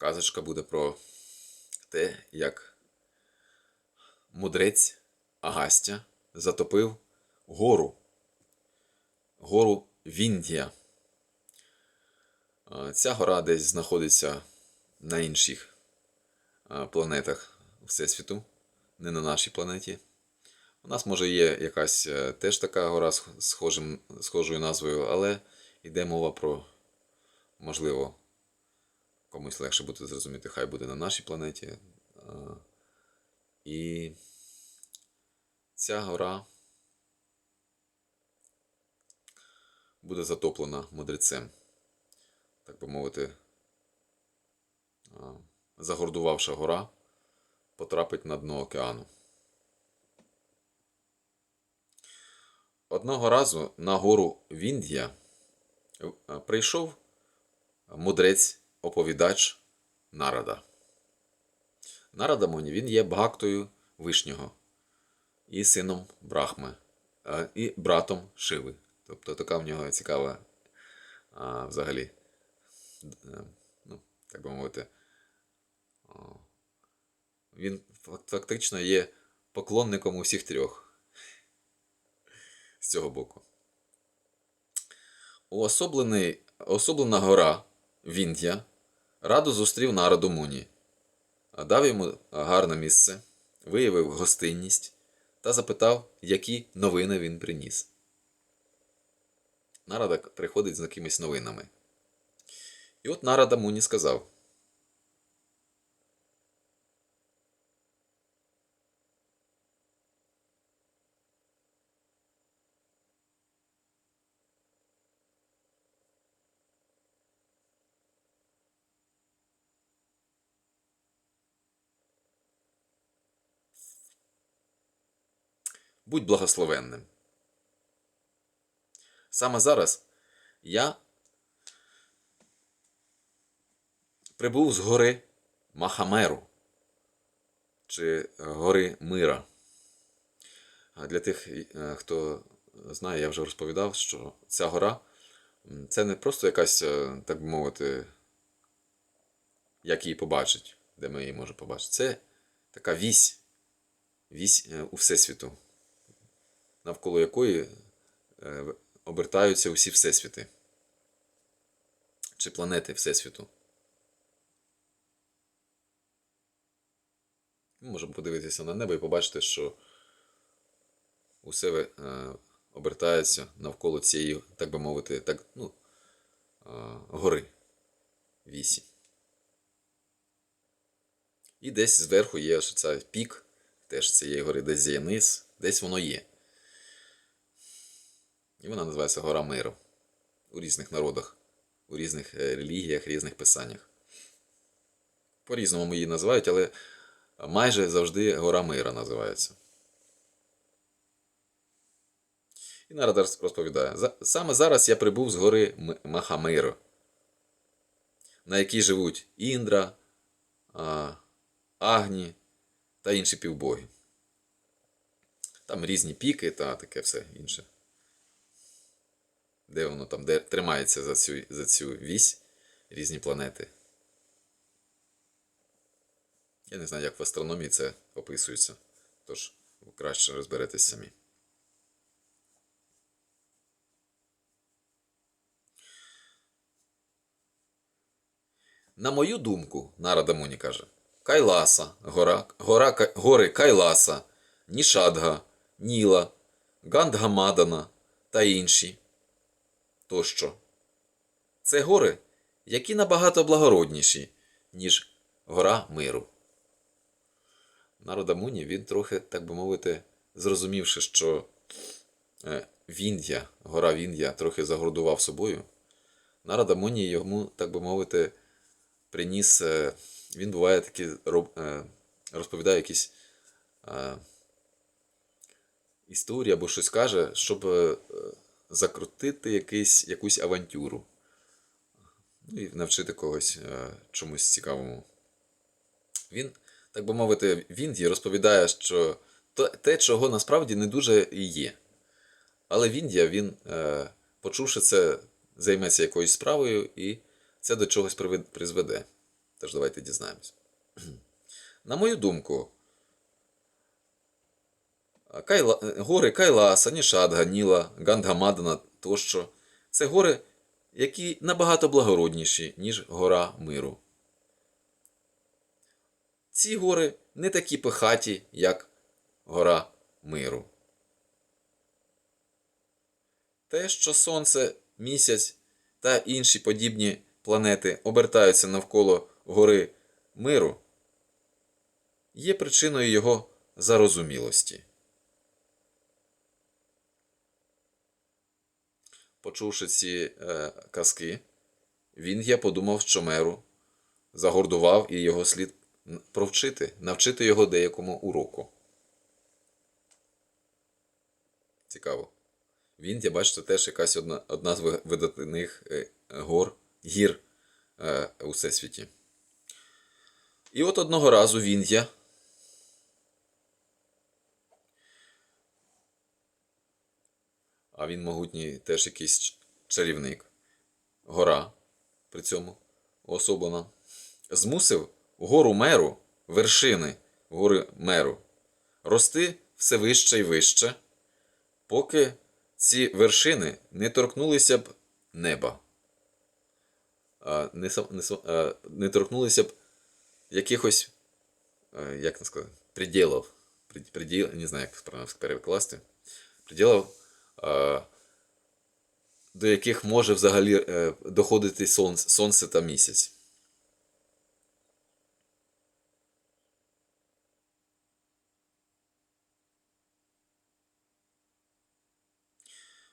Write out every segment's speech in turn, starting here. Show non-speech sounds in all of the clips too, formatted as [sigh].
Казочка буде про те, як мудрець Агастя затопив гору. Гору Віндія. Ця гора десь знаходиться на інших планетах Всесвіту, не на нашій планеті. У нас, може, є якась е, теж така гора з схожою назвою, але йде мова про, можливо, комусь легше буде зрозуміти, хай буде на нашій планеті. І ця гора буде затоплена мудрецем, так би мовити, загордувавша гора потрапить на дно океану. Одного разу на гору Віндія е, прийшов мудрець-оповідач Нарада. Нарада Муні, він є бхактою Вишнього і сином Брахми, і братом Шиви. Тобто така в нього цікава взагалі, е, ну, так би мовити, він фактично є поклонником усіх трьох з цього боку. Уособлений, особлена гора Вінд'я радо зустрів народу Муні, дав йому гарне місце, виявив гостинність та запитав, які новини він приніс. Нарада приходить з якимись новинами. І от Нарада Муні сказав: Будь благословенним. Саме зараз я прибув з гори Махамеру чи гори Мира. Для тих, е, хто знає, я вже розповідав, що ця гора це не просто якась, е, так би мовити, як її побачить, де ми її можемо побачити. Це така вісь, вісь е, у Всесвіту, навколо якої е, обертаються усі всесвіти чи планети Всесвіту. Ми можемо подивитися на небо і побачити, що усе е, обертається навколо цієї, так би мовити, так, ну, е, гори вісі. І десь зверху є ось цей пік теж цієї гори, десь є низ, десь воно є. І вона називається Гора Миру у різних народах, у різних е, релігіях, різних писаннях. По-різному її називають, але майже завжди Гора Мира називається. І народ розповідає: саме зараз я прибув з гори Махамиру, на якій живуть Індра, Агні та інші півбоги. Там різні піки та таке все інше. Де воно там, де тримається за цю, за цю вісь різні планети. Я не знаю, як в астрономії це описується. Тож ви краще розберетесь самі. На мою думку, Нарада Муні каже, Кайласа, гора, гора, гори Кайласа, Нішадга, Ніла, Гандгамадана та інші тощо. Це гори, які набагато благородніші, ніж гора миру. Народа Муні він трохи, так би мовити, зрозумівши, що е, Вінд'я, гора Вінд'я трохи загордував собою. Нарада Муні йому, так би мовити, приніс. е, Він буває такі е, розповідає якісь історії або щось каже, щоб закрутити якийсь, якусь авантюру. Ну, і навчити когось е, чомусь цікавому. Він, так би мовити, в Індії розповідає, що те, чого насправді не дуже і є. Але в Індія він, е, почувши це, займеться якоюсь справою і це до чогось призведе. Тож давайте дізнаємось. [clears throat] На мою думку, Кайла... гори Кайласа, Нішадга, Ніла, Гандгамадана тощо це гори, які набагато благородніші, ніж гора миру. Ці гори не такі пихаті, як гора миру. Те, що Сонце, місяць та інші подібні планети обертаються навколо гори миру, є причиною його зарозумілості. Почувши ці е, казки, він я подумав, що меру загордував і його слід провчити, навчити його деякому уроку. Цікаво. Він, я бачите, теж якась одна, одна з видатних е, гор, гір е, у всесвіті. І от одного разу він а він могутній теж якийсь чарівник, гора при цьому уособлена, змусив гору меру, вершини гори меру, рости все вище і вище, поки ці вершини не торкнулися б неба. А, не, не, а, не торкнулися б якихось, е, як сказати, приділів. Приділ, не знаю, як перекласти. Приділів, до яких може взагалі е, доходити сонце, сонце та місяць.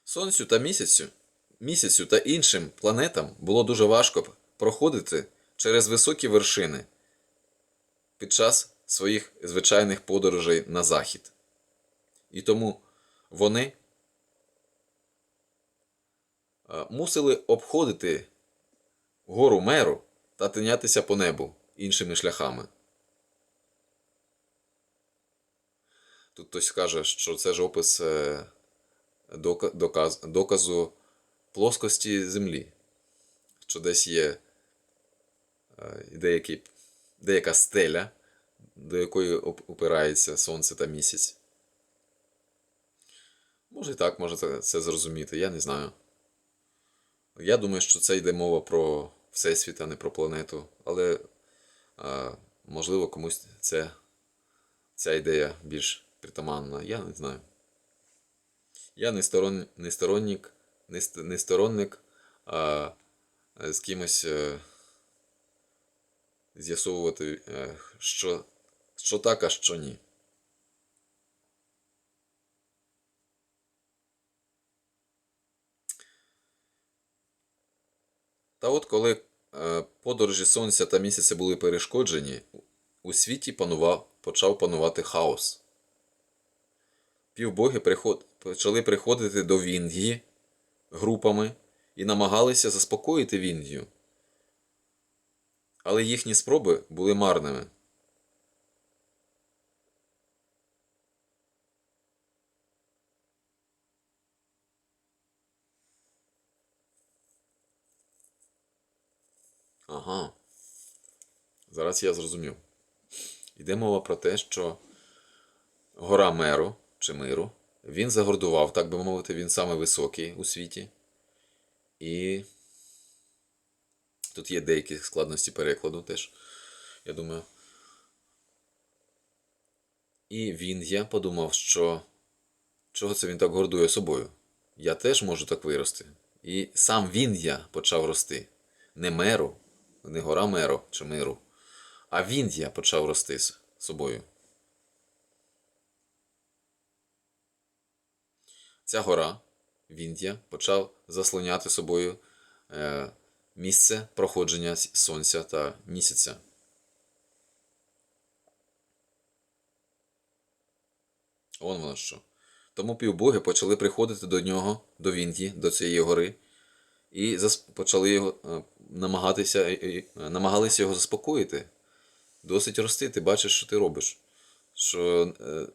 Сонцю та місяцю, місяцю та іншим планетам було дуже важко проходити через високі вершини під час своїх звичайних подорожей на захід. І тому вони е, мусили обходити гору меру та тинятися по небу іншими шляхами. Тут хтось каже, що це ж опис е, доказ, доказу плоскості Землі, що десь є е, деякий, деяка стеля, до якої опирається Сонце та місяць. Може і так, може це зрозуміти, я не знаю. Я думаю, що це йде мова про Всесвіт, а не про планету. Але е, можливо комусь це, ця ідея більш притаманна. Я не знаю. Я не, сторон, не сторонник, не, не сторонник а, з кимось е, з'ясовувати, е, що, що так, а що ні. Та от коли е, подорожі сонця та місяця були перешкоджені, у світі панував, почав панувати хаос. Півбоги приход, почали приходити до Віндії групами і намагалися заспокоїти Віндію. Але їхні спроби були марними. Ага. Зараз я зрозумів. Йде мова про те, що гора Меру чи Миру, він загордував, так би мовити, він самий високий у світі. І тут є деякі складності перекладу теж, я думаю. І він, я подумав, що чого це він так гордує собою? Я теж можу так вирости. І сам він я почав рости. Не меру, не гора меру чи миру, а він я почав рости з собою. Ця гора, Віндія, почав заслоняти собою е, місце проходження сонця та місяця. Он воно що. Тому півбоги почали приходити до нього, до Віндії, до цієї гори, і почали його е, намагатися, е, намагалися його заспокоїти. Досить рости, ти бачиш, що ти робиш. Що е,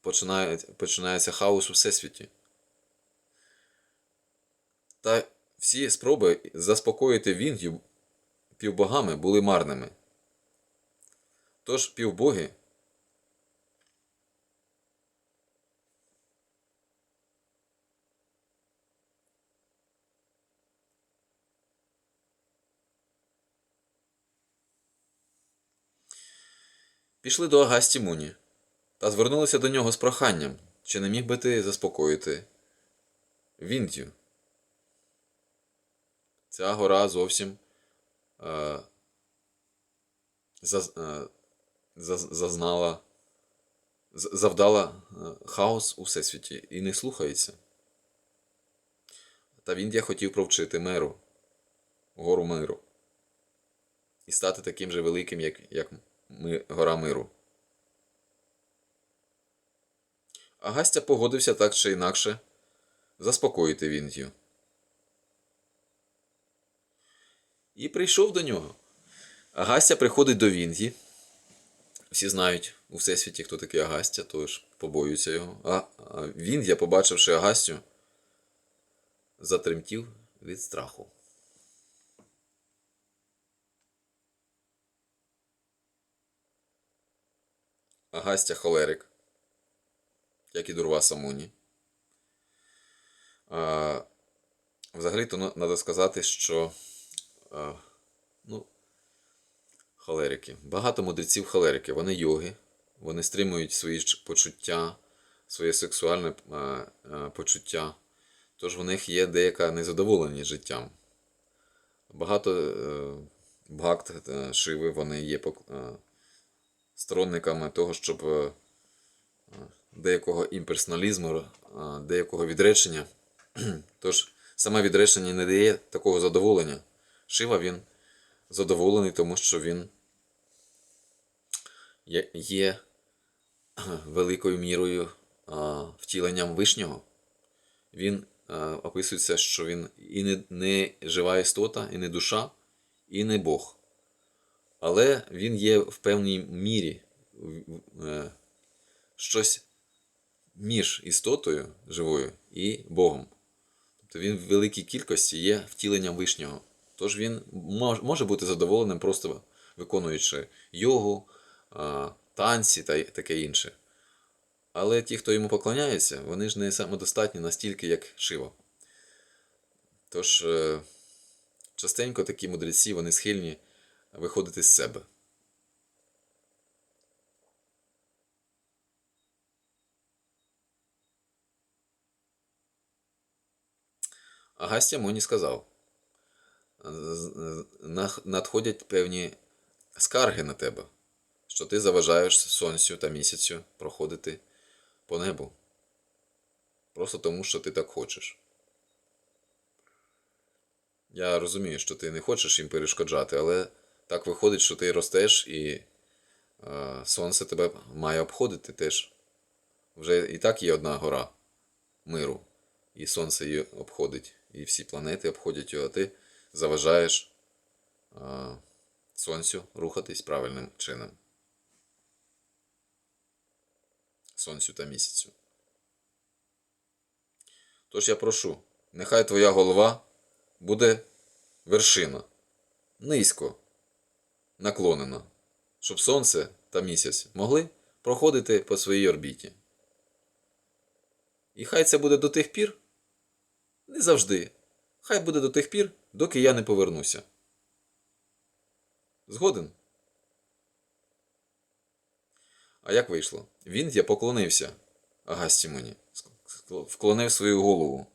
починає, починається хаос у всесвіті. Та всі спроби заспокоїти Віндію півбогами були марними. Тож півбоги пішли до Агасті Муні та звернулися до нього з проханням, чи не міг би ти заспокоїти Віндію. Ця гора зовсім е, заз, е, зазнала, завдала е, хаос у всесвіті і не слухається. Та Віндія хотів провчити меру, гору миру, і стати таким же великим, як, як гора миру. Агастя погодився так чи інакше заспокоїти Віндію. І прийшов до нього. Агастя приходить до Вінді. Всі знають у всесвіті, хто такий Агастя, тож побоюються його. А, Віндія, побачивши Агастю, затремтів від страху. Агастя холерик, як і Дурваса Муні. А, взагалі-то треба сказати, що а, ну, холерики. Багато мудреців холерики. Вони йоги, вони стримують свої почуття, своє сексуальне а, а, почуття. Тож в них є деяка незадоволеність життям. Багато е, бхакт е, шиви, вони є е, сторонниками того, щоб е, деякого імперсоналізму, е, деякого відречення. [clears throat] Тож саме відречення не дає такого задоволення. Шива він задоволений, тому що він є, великою мірою втіленням вишнього. Він описується, що він і не жива істота, і не душа, і не Бог. Але він є в певній мірі е, щось між істотою живою і Богом. Тобто він в великій кількості є втіленням вишнього. Тож він мож- може бути задоволеним, просто виконуючи йогу, танці та таке інше. Але ті, хто йому поклоняється, вони ж не самодостатні настільки, як Шива. Тож е, частенько такі мудреці вони схильні виходити з себе. Агастя Моні сказав: «З- з- нах- надходять певні скарги на тебе, що ти заважаєш сонцю та місяцю проходити по небу. Просто тому, що ти так хочеш. Я розумію, що ти не хочеш їм перешкоджати, але так виходить, що ти ростеш і е, сонце тебе має обходити теж. Вже і так є одна гора миру, і сонце її обходить, і всі планети обходять його, а ти заважаєш е, сонцю рухатись правильним чином. Сонцю та місяцю. Тож я прошу, нехай твоя голова буде вершина, низько наклонена, щоб сонце та місяць могли проходити по своїй орбіті. І хай це буде до тих пір, не завжди. Хай буде до тих пір, доки я не повернуся. Згоден? А як вийшло? Він я поклонився Агасті мені, вклонив свою голову,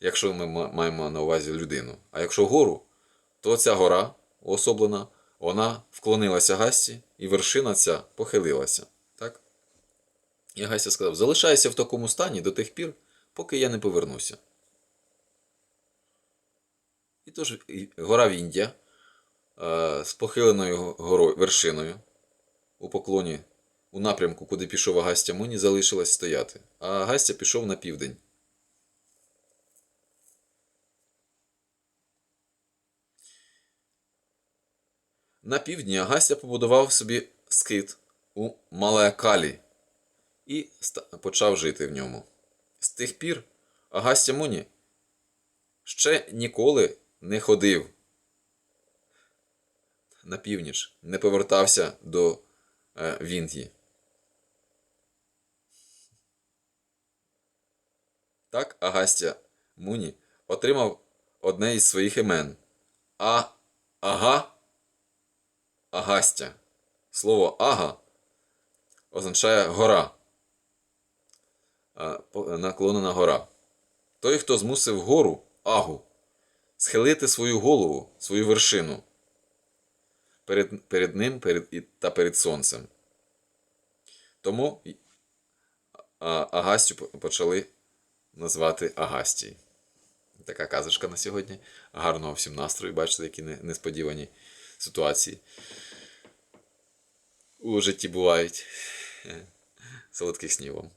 якщо ми маємо на увазі людину. А якщо гору, то ця гора особлена, вона вклонилася Гасті, і вершина ця похилилася. Так? І Гастя сказав: залишайся в такому стані до тих пір, поки я не повернуся. І тож гора Віндя е, з похиленою горою, вершиною у поклоні у напрямку, куди пішов Агастя Муні, залишилась стояти, а Агастя пішов на південь. На півдні Агастя побудував собі скит у Малеакалі і почав жити в ньому. З тих пір Агастя Муні ще ніколи не ходив на північ, не повертався до е, Віндії. Так Агастя Муні отримав одне із своїх імен. А Ага Агастя. Слово ага означає гора. Наклонена гора. Той, хто змусив гору, агу, схилити свою голову, свою вершину перед, перед ним перед, та перед сонцем. Тому Агастю почали назвати Агастій. Така казочка на сьогодні. Гарного всім настрою, бачите, які не- несподівані ситуації у житті бувають. Солодких снів вам.